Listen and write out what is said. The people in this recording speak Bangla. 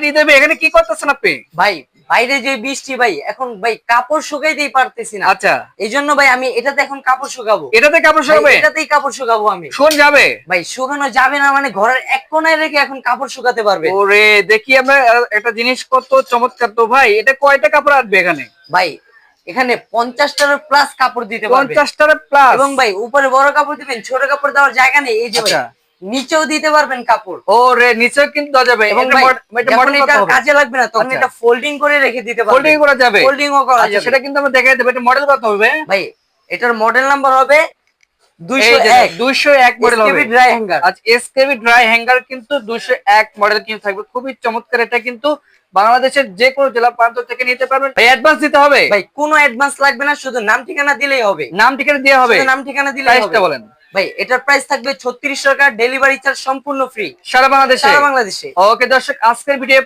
দেবে এখানে কি করতেছেন আপনি? ভাই বাইরে যে বৃষ্টি ভাই এখন ভাই কাপড় শুকাইতেই পারতেছি না। আচ্ছা। এই জন্য ভাই আমি এটাতে এখন কাপড় শুকাবো। এটাতে কাপড় ভাই, এটাতেই কাপড় শুকাবো আমি। শোন যাবে। ভাই শুকানো যাবে না মানে ঘরের এক কোনায় রেখে এখন কাপড় শুকাতে পারবে। ওরে দেখি আমরা একটা জিনিস কত চমৎকার তো ভাই এটা কয়টা কাপড় আসবে এখানে? ভাই এখানে পঞ্চাশটার প্লাস কাপড় দিতে পারবে। পঞ্চাশটার প্লাস এবং ভাই উপরে বড় কাপড় দিবেন ছোট কাপড় দেওয়ার জায়গা নেই এই যে। নিচেও দিতে পারবেন কাপড়। ওরে নিচেও কিন্তু দেওয়া যাবে। এবং এটা ভাই, কাজে লাগবে না তখন আচ্ছা। এটা ফোল্ডিং করে রেখে দিতে পারবেন। ফোল্ডিং করা যাবে। ফোল্ডিং ও করা আচ্ছা যাবে। সেটা কিন্তু আমরা দেখাই দেবো। এটা মডেল কত হবে? ভাই এটার মডেল নাম্বার হবে দুইশো এক। দুইশো এক মডেল হবে। ড্রাই হ্যাঙ্গার আচ্ছা এসকেবি ড্রাই হ্যাঙ্গার কিন্তু দুইশো এক মডেল কিন্তু থাকবে। খুবই চমৎকার। এটা কিন্তু বাংলাদেশের যে কোনো জেলা প্রান্ত থেকে নিতে পারবেন। অ্যাডভান্স দিতে হবে? ভাই কোনো অ্যাডভান্স লাগবে না শুধু নাম ঠিকানা দিলেই হবে। নাম ঠিকানা দেওয়া হবে। নাম ঠিকানা প্রাইসটা বলেন। ভাই এটার প্রাইস থাকবে ছত্রিশ টাকা ডেলিভারি চার্জ সম্পূর্ণ ফ্রি সারা বাংলাদেশে? সারা বাংলাদেশে। ওকে দর্শক আজকের ভিডিও